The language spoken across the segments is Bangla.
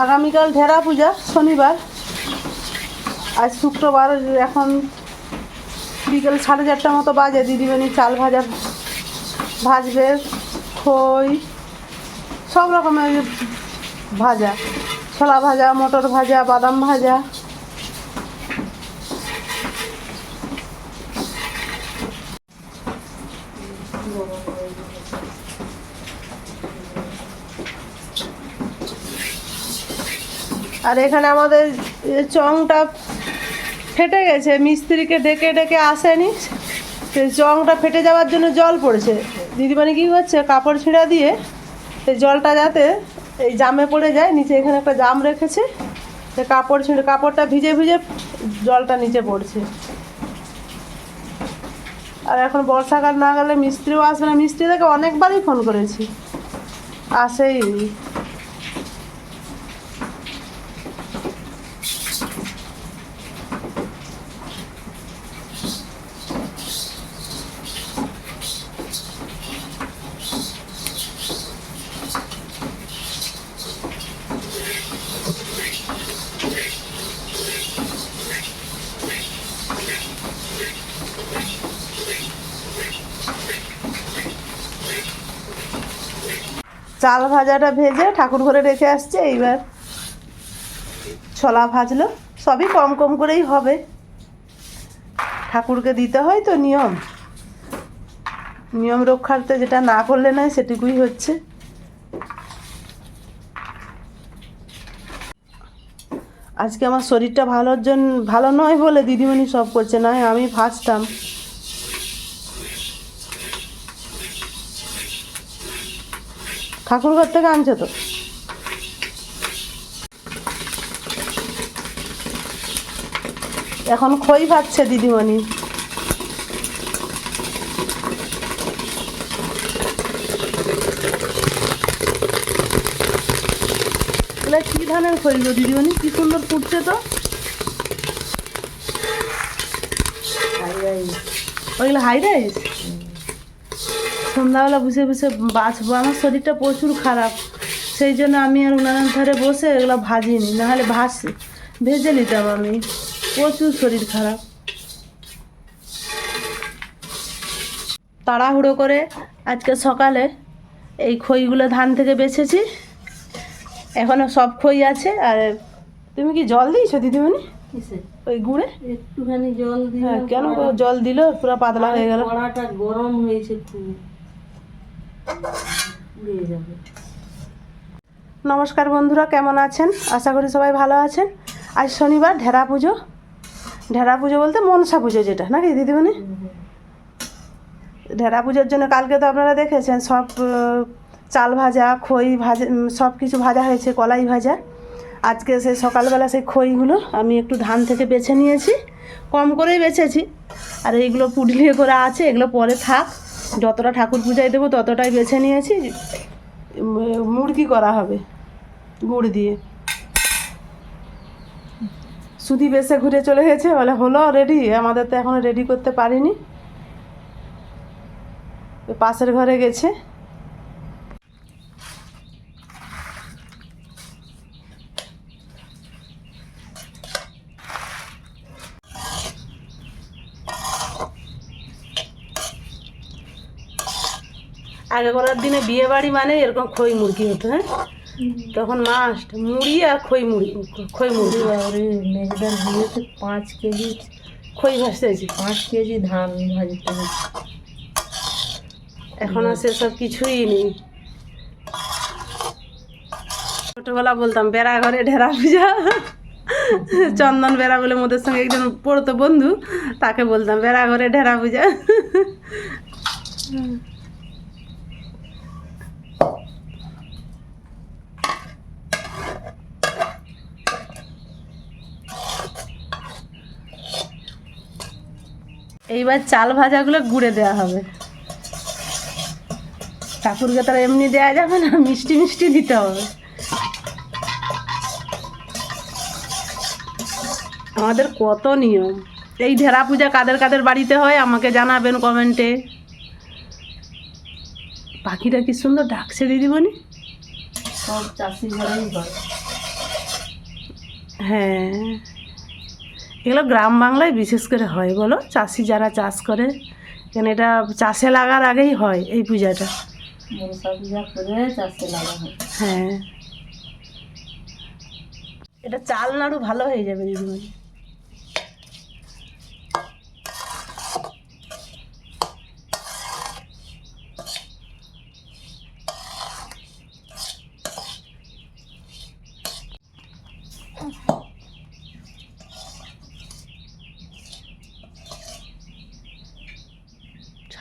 আগামীকাল ঢেরা পূজা, শনিবার। আজ শুক্রবার, এখন বিকেল সাড়ে চারটার মতো বাজে। দিদিমণি চাল ভাজা ভাজবে, খই, সব রকমের ভাজা। ছোলা ভাজা, মটর ভাজা, বাদাম ভাজা। আর এখানে আমাদের চংটা ফেটে গেছে, মিস্ত্রিকে ডেকে ডেকে আসেনি। সেই চংটা ফেটে যাওয়ার জন্য জল পড়েছে। দিদিমণি কী করছে, কাপড় ছিঁড়া দিয়ে সেই জলটা যাতে এই জামে পড়ে যায়, নিচে এখানে একটা জাম রেখেছে। সে কাপড় ছিঁড়ে, কাপড়টা ভিজে ভিজে জলটা নিচে পড়ছে। আর এখন বর্ষাকাল না গেলে মিস্ত্রিও আসবে না। মিস্ত্রিদেরকে অনেকবারই ফোন করেছি। আসেই চাল ভাজাটা ভেজে ঠাকুর ঘরে রেখে আসছে, এইবার ছোলা ভাজলো। সবই কম কম করেই হবে। ঠাকুরকে দিতে হয় তো নিয়ম। নিয়ম রক্ষার্থে যেটা না করলে নয়, সেটুকুই হচ্ছে। আজকে আমার শরীরটা ভালোর জন্য ভালো নয় বলে দিদিমণি সব করছে, নয় আমি ভাজতাম। ঠাকুর ঘর থেকে আনছে তো। এখন খই পাচ্ছে দিদিমণি। এগুলো কি ধানের খই গো দিদিমণি? কি সুন্দর ফুটছে তো। ওইগুলো হাই রাইস সন্ধ্যাবেলা বসে বসে বাঁচবো। আমার শরীরটা প্রচুর খারাপ। সেই জন্য আমি আর উনানের ধারে বসে এগুলো ভাজিনি নাহলে ভাস ভেজে নিতাম আমি। প্রচুর শরীর খারাপ। তাড়াহুড়ো করে আজকে সকালে এই খইগুলো ধান থেকে বেছেছি। এখনও সব খই আছে। আর তুমি কি জল দিয়েছ দিদিমণি? ওই গুড়ে? একটুখানি জল দিয়ে হ্যাঁ কেন জল দিল? পুরো পাতলা হয়ে গেল। গরম হয়েছে নমস্কার বন্ধুরা, কেমন আছেন? আশা করি সবাই ভালো আছেন। আজ শনিবার, ঢেরা পুজো। ঢেরা পুজো বলতে মনসা পুজো যেটা, নাকি দিদিমণি? ঢেরা পুজোর জন্য কালকে তো আপনারা দেখেছেন, সব চাল ভাজা, খই ভাজা সব কিছু ভাজা হয়েছে, কলাই ভাজা। আজকে সেই সকালবেলা সেই খইগুলো আমি একটু ধান থেকে বেছে নিয়েছি। কম করেই বেছেছি। আর এইগুলো পুডলিয়ে করে আছে, এগুলো পরে থাক। যতটা ঠাকুর পূজায় দেবো ততটাই বেছে নিয়েছি। মুরগি করা হবে, গুড় দিয়ে। সুদি বেসে ঘুরে চলে গেছে, বলে, হলো রেডি আমাদের তো এখনও রেডি করতে পারিনি। পাশের ঘরে গেছে। আগেকার দিনে বিয়ে বাড়ি মানে এরকম খই মুরগি হতো হ্যাঁ? তখন মাস্ট মুড়ি আর খই মুড়ি খই মুড়ি। আরে মেজদার বিয়েতে পাঁচ কেজি খই ভাসতেছি পাঁচ কেজি ধান ভাজতে হচ্ছে এখন আর সেসব কিছুই নেই। ছোটবেলা বলতাম বেড়া ঘরে ঢেরা পূজা। চন্দন বেড়া বলে মোদের সঙ্গে একজন পড়তো বন্ধু তাকে বলতাম বেড়া ঘরে ঢেরা পূজা। এইবার চাল ভাজাগুলো গুড়ে দেওয়া হবে। ঠাকুরকে তারা এমনি দেওয়া যাবে না মিষ্টি মিষ্টি দিতে হবে। আমাদের কত নিয়ম। এই ঢেরা পূজা কাদের কাদের বাড়িতে হয় আমাকে জানাবেন কমেন্টে। পাখিটা কি সুন্দর ডাকছে দিদিমণি? সব চাষি ঘরেই হয় হ্যাঁ। এগুলো গ্রাম বাংলায় বিশেষ করে হয় বলো? চাষি যারা চাষ করে কেন এটা চাষে লাগার আগেই হয় এই পূজাটা? হ্যাঁ। এটা চাল নাড়ু ভালো হয়ে যাবে দিদিমণি।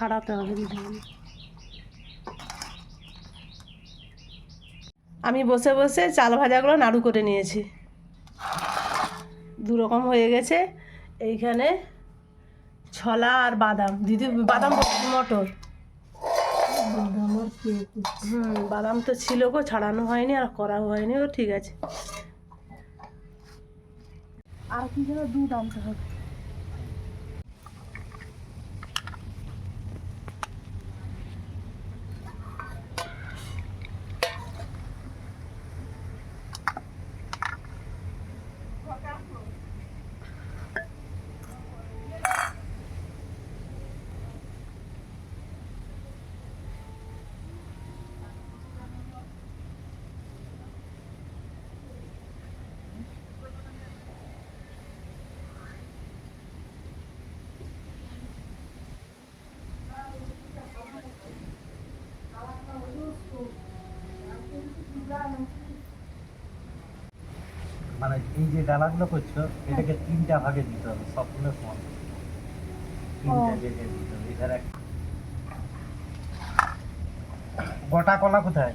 ছাড়াতে হবে আমি বসে বসে চাল ভাজাগুলো নাড়ু করে নিয়েছি। দু রকম হয়ে গেছে। এইখানে ছলা আর বাদাম। দিদি, বাদাম মটর। হুম, বাদাম তো ছিল গো, ছাড়ানো হয়নি আর করাও হয়নি। ও ঠিক আছে। আর কি যেন দুধ আনতে হবে। মানে এই যে ডালাগুলো করছ এটাকে তিনটা ভাগে দিতে হবে সবগুলো সমান তিনটা জায়গায় দিতে হবে। এখানে গোটা কলা কোথায়?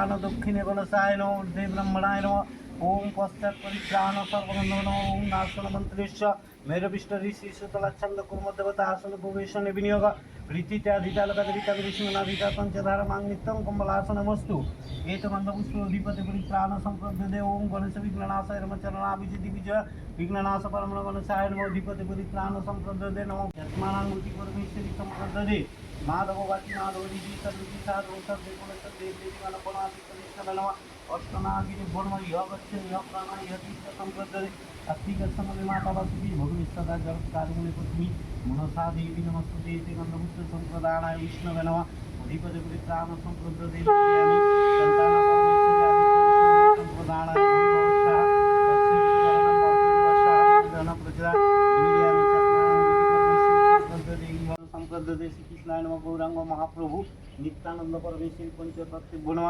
পরিত্রাণ দক্ষিণে কলসায় নম ঊর্ধ্বে ব্রহ্মণায় নম ওম পশ্চাৎ পরিত্রাণ সর্বগন্ধ নম ওম নাশন মন্ত্রেশ্ব মেরবিষ্ট ঋষি সুতলাচ্ছন্দ কুর্ম দেবতা আসন প্রবেশনে বিনিয়োগ রীতিতে আধিতালকাদিতা বিষ্ণুনাধিতা পঞ্চধার মাং নিত্যং কম্বলাসনমস্তু এত গন্ধপুষ্প অধিপতি পরিত্রাণ সম্প্রদে ওম গণেশ বিঘ্ননাশায় রমচরণাভিজিতি বিজয় বিঘ্ননাশ পরমণ গণেশায় নম অধিপতি পরিত্রাণ সম্প্রদে নম যত্মানাং माधववाची माधवनिधी सर्वदिशा रोषदेवनसदेवदेवान गुणादिकनिष्ठलनव अष्टनागिरि भूर्म यगच्छन् यः प्राणाय हतिष्ठसम्प्रदरे हस्तिकसमनिमातवसुभि भविष्यदा जगत्कारिमुनि पत्नी मनसा देवी नमस्तु देते गन्धपुत्र सम्प्रदानाय विष्णवे नमः अधिपतिपुरित्राणसम्प्रदे মহাপ্রভু নিত্যানন্দ পরমেশ্বরী পঞ্চতত্ত্ব নম।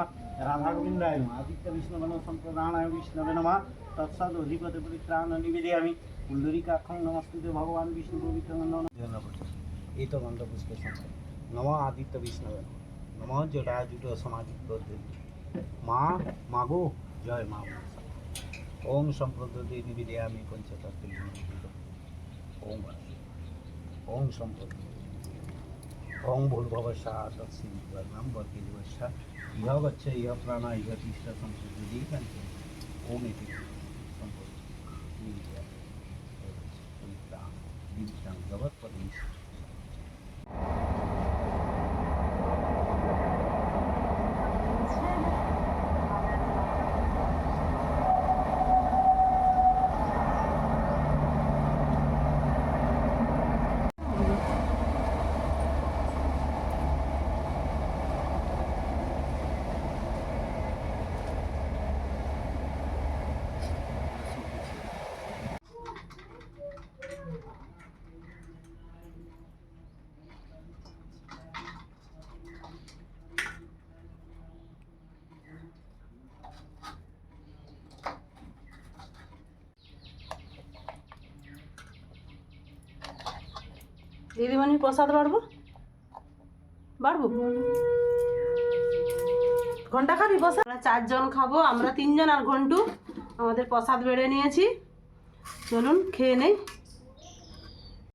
রাধা গোবিন্দায় নম। আদিত্য বিষ্ণু সম্প্রদানায় বিষ্ণবে নম। তৎসদ অধিপতি পরিত্রাণ নিবেদে আমি পুণ্ডরিকাক্ষং নমস্তুতে ভগবান বিষ্ণু পবিত্র নন্দন। এই তো গন্ধ পুষ্পের সংখ্যা নম আদিত্য বিষ্ণবে নম। জটা জুট পদ্ধতি মা, মাগো, জয় মা। মনসা। ওম সম্প্রদতে নিবেদে আমি পঞ্চতত্ত্ব ওম ওম সম্প্রদ ওম ভূর্ভবসা তৎসিদ্ধাম বর্গে দিবসা ইহ গচ্ছ ইহ প্রাণ, ইহ তিষ্ঠ সম্প্রদি কাঞ্চন ওম এটি সম্পদ নিবিদ্যা পরিত্রাণ দিদিমণির প্রসাদ বাড়বো? বাড়বো? ঘণ্টা খাবি বসে আমরা চারজন খাব, আমরা তিনজন আর ঘন্টু। আমাদের প্রসাদ বেড়ে নিয়েছি। চলুন, খেয়ে নেই।